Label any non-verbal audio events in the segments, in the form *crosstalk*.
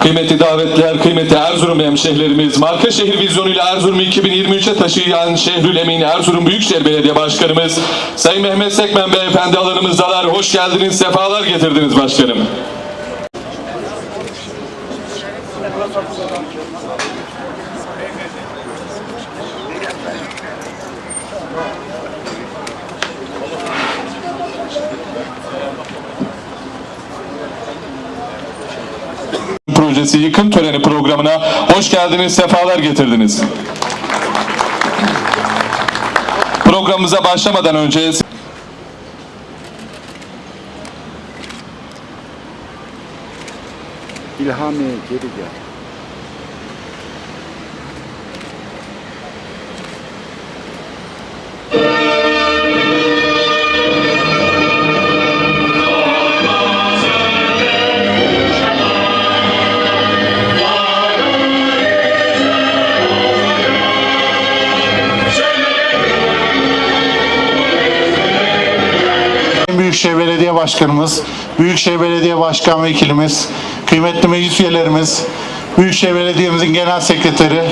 Kıymetli davetliler, kıymetli Erzurum hemşehrilerimiz, marka şehir vizyonuyla Erzurum'u 2023'e taşıyan Şehrül Emin Erzurum Büyükşehir Belediye Başkanımız Sayın Mehmet Sekmen Beyefendi alanımızdalar. Hoş geldiniz, sefalar getirdiniz başkanım. Projesi yıkım töreni programına hoş geldiniz, sefalar getirdiniz. Programımıza başlamadan önce İlhamiye geri gel. Başkanımız, Büyükşehir Belediye Başkan Vekilimiz, kıymetli meclis üyelerimiz, Büyükşehir Belediye'mizin Genel Sekreteri,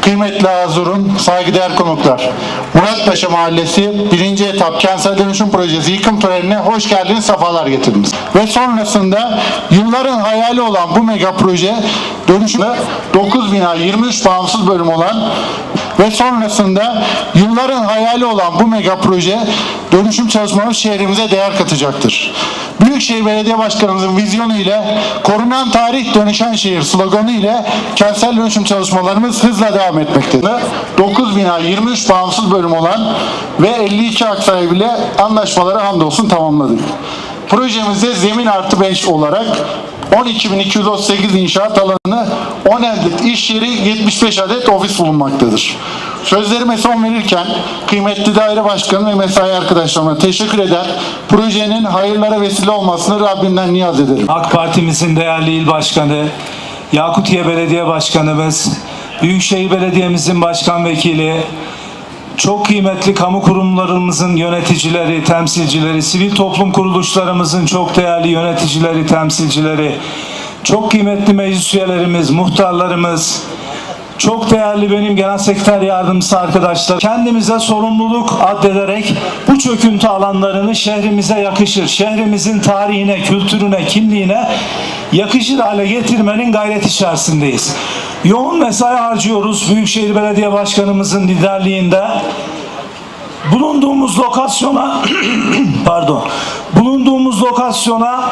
kıymetli Azur'un saygıdeğer konuklar. Muratpaşa Mahallesi 1. etap kentsel dönüşüm projesi yıkım törenine hoş geldiniz, sefalar getirdiniz. Ve sonrasında yılların hayali olan bu mega proje dönüşümde 9 bina 23 bağımsız bölüm olan ve sonrasında yılların hayali olan bu mega proje dönüşüm çalışmaları şehrimize değer katacaktır. Büyükşehir Belediye Başkanımızın vizyonu ile korunan tarih dönüşen şehir sloganı ile kentsel dönüşüm çalışmalarımız hızla devam etmektedir. 9 bina 23 bağımsız bölüm olan ve 52 hak sahibiyle anlaşmaları hamdolsun tamamladık. Projemizde zemin artı 5 olarak 12.238 inşaat alanı 10 adet iş yeri 75 adet ofis bulunmaktadır. Sözlerime son verirken kıymetli daire başkanı ve mesai arkadaşlarıma teşekkür eder. Projenin hayırlara vesile olmasını Rabbimden niyaz ederim. AK Partimizin değerli il başkanı, Yakutiye Belediye Başkanımız, Büyükşehir Belediye'mizin başkan vekili, çok kıymetli kamu kurumlarımızın yöneticileri, temsilcileri, sivil toplum kuruluşlarımızın çok değerli yöneticileri, temsilcileri, çok kıymetli meclis üyelerimiz, muhtarlarımız, çok değerli benim genel sekreter yardımcısı arkadaşlar. Kendimize sorumluluk addederek bu çöküntü alanlarını şehrimize yakışır. Şehrimizin tarihine, kültürüne, kimliğine yakışır hale getirmenin gayret içerisindeyiz. Yoğun mesai harcıyoruz Büyükşehir Belediye Başkanımızın liderliğinde bulunduğumuz lokasyona *clears throat* pardon bulunduğumuz lokasyona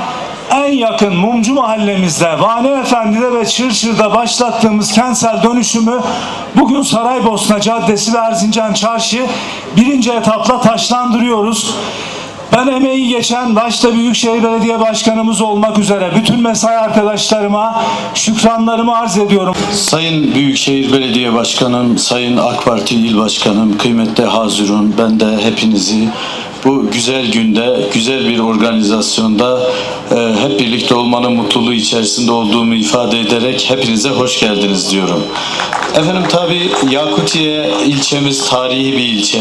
en yakın Mumcu mahallemizde Vani Efendi'de ve Çırçır'da başlattığımız kentsel dönüşümü bugün Saraybosna Caddesi ve Erzincan Çarşı birinci etapla taşlandırıyoruz. Ben emeği geçen başta Büyükşehir Belediye Başkanımız olmak üzere bütün mesai arkadaşlarıma şükranlarımı arz ediyorum. Sayın Büyükşehir Belediye Başkanım, Sayın AK Parti İl Başkanım, kıymetli Hazirun, ben de hepinizi bu güzel günde, güzel bir organizasyonda e, hep birlikte olmanın mutluluğu içerisinde olduğumu ifade ederek hepinize hoş geldiniz diyorum. Efendim tabi Yakutiye ilçemiz tarihi bir ilçe.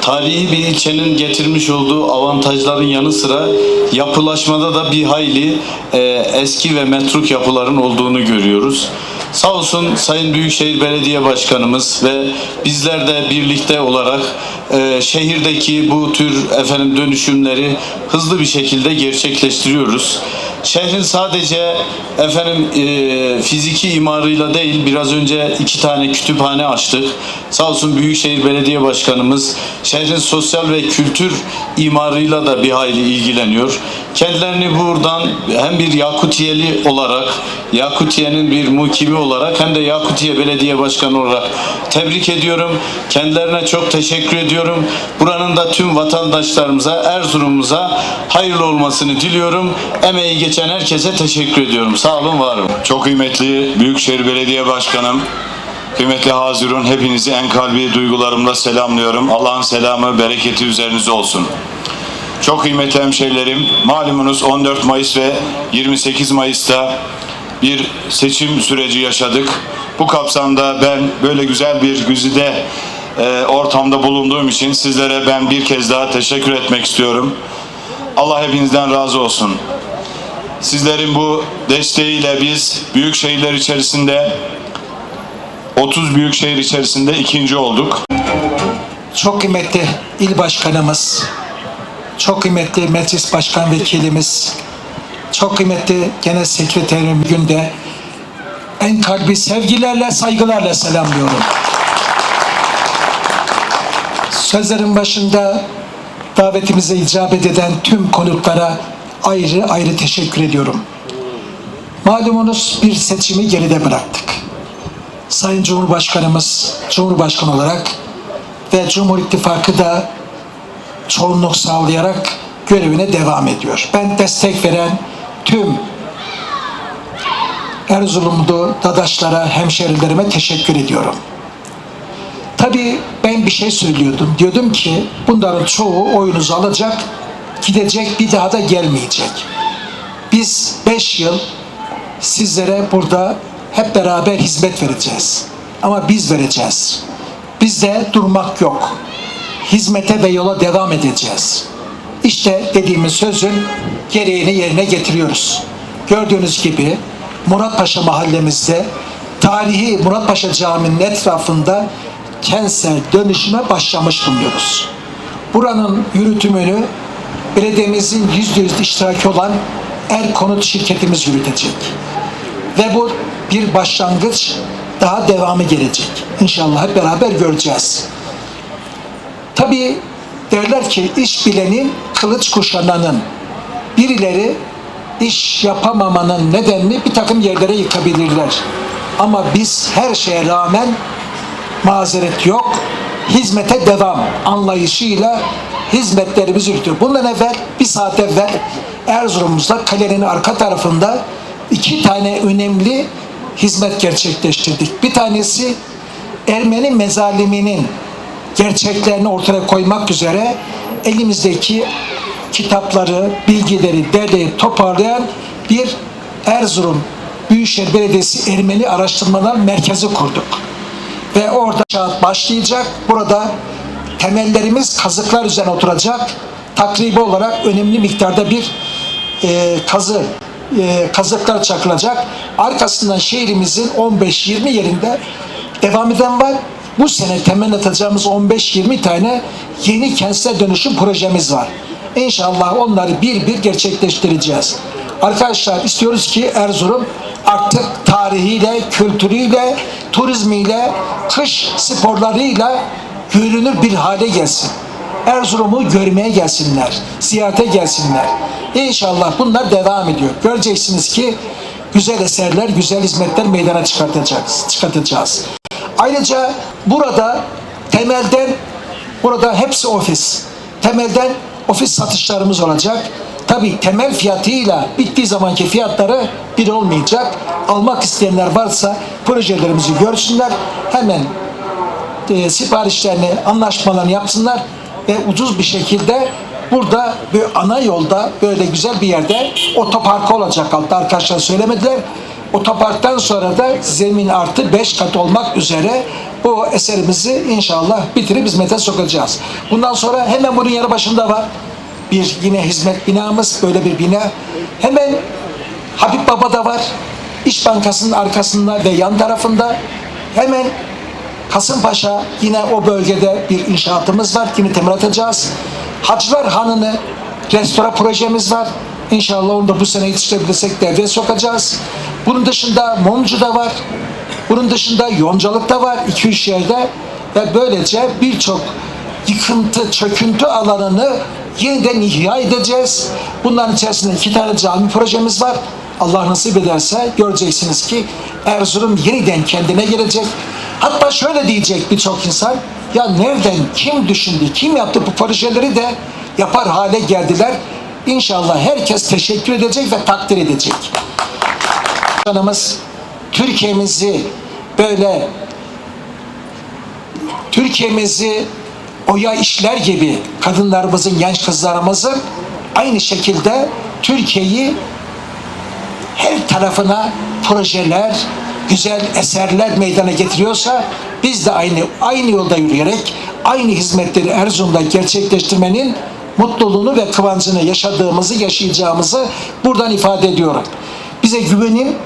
Tarihi bir ilçenin getirmiş olduğu avantajların yanı sıra yapılaşmada da bir hayli e, eski ve metruk yapıların olduğunu görüyoruz. Sağ olsun Sayın Büyükşehir Belediye Başkanımız ve bizler de birlikte olarak e, şehirdeki bu tür efendim dönüşümleri hızlı bir şekilde gerçekleştiriyoruz. Şehrin sadece efendim e, fiziki imarıyla değil biraz önce iki tane kütüphane açtık. Sağ olsun Büyükşehir Belediye Başkanımız şehrin sosyal ve kültür imarıyla da bir hayli ilgileniyor. Kendilerini buradan hem bir Yakutiyeli olarak, Yakutiye'nin bir mukimi olarak hem de Yakutiye Belediye Başkanı olarak tebrik ediyorum. Kendilerine çok teşekkür ediyorum. Buranın da tüm vatandaşlarımıza, Erzurum'umuza hayırlı olmasını diliyorum. Emeği geçen herkese teşekkür ediyorum. Sağ olun, var olun. Çok kıymetli Büyükşehir Belediye Başkanım, kıymetli Hazirun hepinizi en kalbi duygularımla selamlıyorum. Allah'ın selamı, bereketi üzerinize olsun. Çok kıymetli hemşehrilerim, malumunuz 14 Mayıs ve 28 Mayıs'ta bir seçim süreci yaşadık. Bu kapsamda ben böyle güzel bir güzide e, ortamda bulunduğum için sizlere ben bir kez daha teşekkür etmek istiyorum. Allah hepinizden razı olsun. Sizlerin bu desteğiyle biz büyük şehirler içerisinde 30 büyük şehir içerisinde ikinci olduk. Çok kıymetli il başkanımız, çok kıymetli meclis başkan vekilimiz, çok kıymetli genel sekreterim günde en kalbi sevgilerle, saygılarla selamlıyorum. Sözlerin başında davetimize icabet eden tüm konuklara ayrı ayrı teşekkür ediyorum. Malumunuz bir seçimi geride bıraktık. Sayın Cumhurbaşkanımız Cumhurbaşkanı olarak ve Cumhur İttifakı da çoğunluk sağlayarak görevine devam ediyor. Ben destek veren tüm Erzurumlu dadaşlara, hemşerilerime teşekkür ediyorum. Tabii ben bir şey söylüyordum. Diyordum ki bunların çoğu oyunuzu alacak, gidecek, bir daha da gelmeyecek. Biz 5 yıl sizlere burada hep beraber hizmet vereceğiz. Ama biz vereceğiz. Bizde durmak yok. Hizmete ve yola devam edeceğiz. İşte dediğimiz sözün gereğini yerine getiriyoruz. Gördüğünüz gibi Muratpaşa mahallemizde tarihi Muratpaşa Camii'nin etrafında kentsel dönüşüme başlamış bulunuyoruz. Buranın yürütümünü belediyemizin %100 iştiraki olan Er Konut şirketimiz yürütecek. Ve bu bir başlangıç daha devamı gelecek. İnşallah hep beraber göreceğiz. Tabii derler ki iş bilenin kılıç kuşananın birileri iş yapamamanın nedenini bir takım yerlere yıkabilirler. Ama biz her şeye rağmen mazeret yok. Hizmete devam anlayışıyla hizmetlerimizi yürütüyor. Bundan evvel bir saat evvel Erzurum'umuzda kalenin arka tarafında iki tane önemli hizmet gerçekleştirdik. Bir tanesi Ermeni mezaliminin gerçeklerini ortaya koymak üzere elimizdeki kitapları, bilgileri derleyip toparlayan bir Erzurum Büyükşehir Belediyesi Ermeni Araştırmalar Merkezi kurduk. Ve orada başlayacak. Burada temellerimiz kazıklar üzerine oturacak. Takribi olarak önemli miktarda bir e, kazı e, kazıklar çakılacak. Arkasından şehrimizin 15-20 yerinde devam eden var. Bu sene temel atacağımız 15-20 tane yeni kentsel dönüşüm projemiz var. İnşallah onları bir bir gerçekleştireceğiz. Arkadaşlar istiyoruz ki Erzurum artık tarihiyle, kültürüyle, turizmiyle, kış sporlarıyla görünür bir hale gelsin. Erzurum'u görmeye gelsinler, ziyarete gelsinler. İnşallah bunlar devam ediyor. Göreceksiniz ki güzel eserler, güzel hizmetler meydana çıkartacağız. çıkartacağız. Ayrıca burada temelden, burada hepsi ofis. Temelden ofis satışlarımız olacak. Tabi temel fiyatıyla bittiği zamanki fiyatları bir olmayacak. Almak isteyenler varsa projelerimizi görsünler. Hemen e, siparişlerini, anlaşmalarını yapsınlar ve ucuz bir şekilde burada bir ana yolda böyle güzel bir yerde otoparkı olacak altta arkadaşlar söylemediler. Otoparktan sonra da zemin artı 5 kat olmak üzere bu eserimizi inşallah bitirip hizmete sokacağız. Bundan sonra hemen bunun yanı başında var. Bir yine hizmet binamız böyle bir bina. Hemen Habib Baba da var. İş Bankası'nın arkasında ve yan tarafında hemen Kasımpaşa yine o bölgede bir inşaatımız var. Yine temel atacağız. Hacılar Hanı'nı restore projemiz var. İnşallah onu da bu sene yetiştirebilirsek devreye sokacağız. Bunun dışında Mumcu'da var. Bunun dışında Yoncalık'ta var. 2-3 yerde. Ve böylece birçok yıkıntı, çöküntü alanını yeniden ihya edeceğiz. Bunların içerisinde iki tane cami projemiz var. Allah nasip ederse göreceksiniz ki Erzurum yeniden kendine gelecek. Hatta şöyle diyecek birçok insan, ya nereden, kim düşündü, kim yaptı bu projeleri de yapar hale geldiler. İnşallah herkes teşekkür edecek ve takdir edecek. Başkanımız Türkiye'mizi böyle Türkiye'mizi oya işler gibi kadınlarımızın, genç kızlarımızın aynı şekilde Türkiye'yi her tarafına projeler, güzel eserler meydana getiriyorsa biz de aynı aynı yolda yürüyerek aynı hizmetleri Erzurum'da gerçekleştirmenin mutluluğunu ve kıvancını yaşadığımızı, yaşayacağımızı buradan ifade ediyorum. Bize güvenin,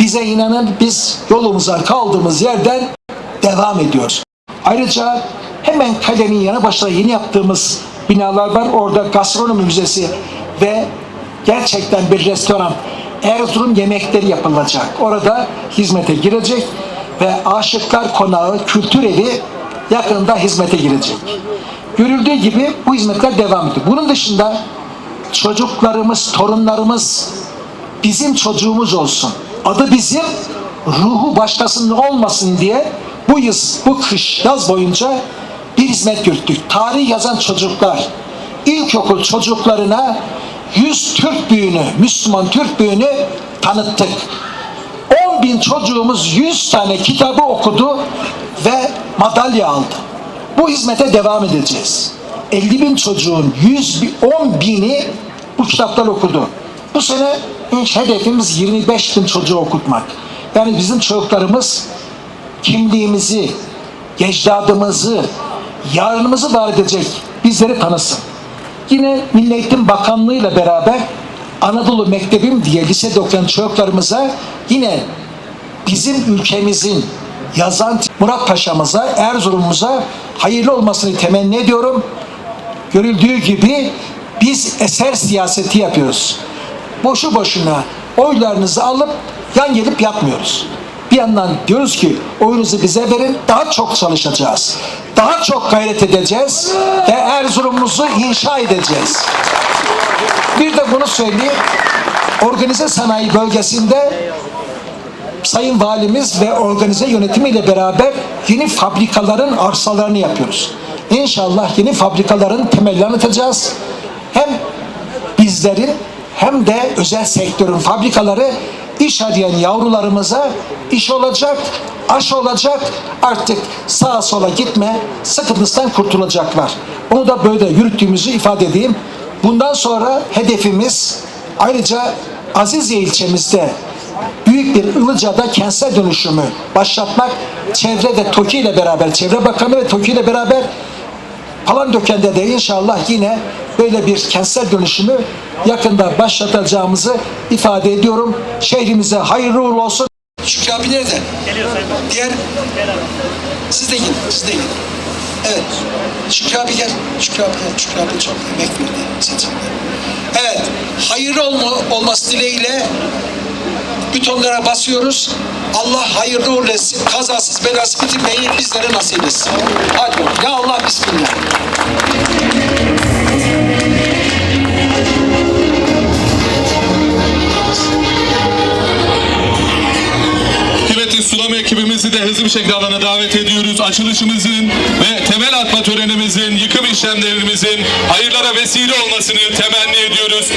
bize inanın biz yolumuza kaldığımız yerden devam ediyoruz. Ayrıca hemen kalenin yanı başında yeni yaptığımız binalar var. Orada gastronomi müzesi ve gerçekten bir restoran Erzurum yemekleri yapılacak. Orada hizmete girecek ve Aşıklar Konağı Kültür Evi yakında hizmete girecek. Görüldüğü gibi bu hizmetler devam ediyor. Bunun dışında çocuklarımız, torunlarımız bizim çocuğumuz olsun. Adı bizim, ruhu başkasının olmasın diye bu yaz, bu kış, yaz boyunca bir hizmet yürüttük. Tarih yazan çocuklar, ilkokul çocuklarına 100 Türk büyüğünü, Müslüman Türk büyüğünü tanıttık. 10 bin çocuğumuz 100 tane kitabı okudu ve madalya aldı. Bu hizmete devam edeceğiz. 50 bin çocuğun 100 bin, 10 bini bu kitaplar okudu. Bu sene hedefimiz 25 bin çocuğu okutmak. Yani bizim çocuklarımız kimliğimizi, ecdadımızı, yarınımızı var edecek bizleri tanısın. Yine Milli Eğitim Bakanlığı ile beraber Anadolu Mektebim diye lisede okuyan çocuklarımıza yine bizim ülkemizin yazan Murat Paşa'mıza, Erzurum'umuza hayırlı olmasını temenni ediyorum. Görüldüğü gibi biz eser siyaseti yapıyoruz. Boşu boşuna oylarınızı alıp yan gelip yapmıyoruz. Bir yandan diyoruz ki oyunuzu bize verin, daha çok çalışacağız. Daha çok gayret edeceğiz ve Erzurum'umuzu inşa edeceğiz. Bir de bunu söyleyeyim. Organize sanayi bölgesinde Sayın Valimiz ve organize yönetimiyle beraber yeni fabrikaların arsalarını yapıyoruz. İnşallah yeni fabrikaların temellerini atacağız. Hem bizlerin hem de özel sektörün fabrikaları iş arayan yavrularımıza iş olacak, aş olacak. Artık sağa sola gitme, sıkıntısından kurtulacaklar. Onu da böyle yürüttüğümüzü ifade edeyim. Bundan sonra hedefimiz ayrıca Azizye ilçemizde büyük bir Ilıca'da kentsel dönüşümü başlatmak çevre ve TOKİ ile beraber, Çevre Bakanı ve TOKİ ile beraber Palandöken'de de inşallah yine böyle bir kentsel dönüşümü yakında başlatacağımızı ifade ediyorum. Şehrimize hayırlı uğurlu olsun. Şükrü abi nerede? Geliyor Diğer... Siz de gidin, siz de gidin. Evet. Şükrü abi gel. Şükrü abi gel. Şükrü abi çok emek verdi seçimde. Evet. Hayırlı olma, olması dileğiyle butonlara basıyoruz. Allah hayırlı uğurlu etsin. Kazasız belasız bitirmeyi bizlere nasip etsin. Hadi bakalım. Ya Allah bismillah. Sulama ekibimizi de hızlı bir şekilde alana davet ediyoruz. Açılışımızın ve temel atma törenimizin, yıkım işlemlerimizin hayırlara vesile olmasını temenni ediyoruz.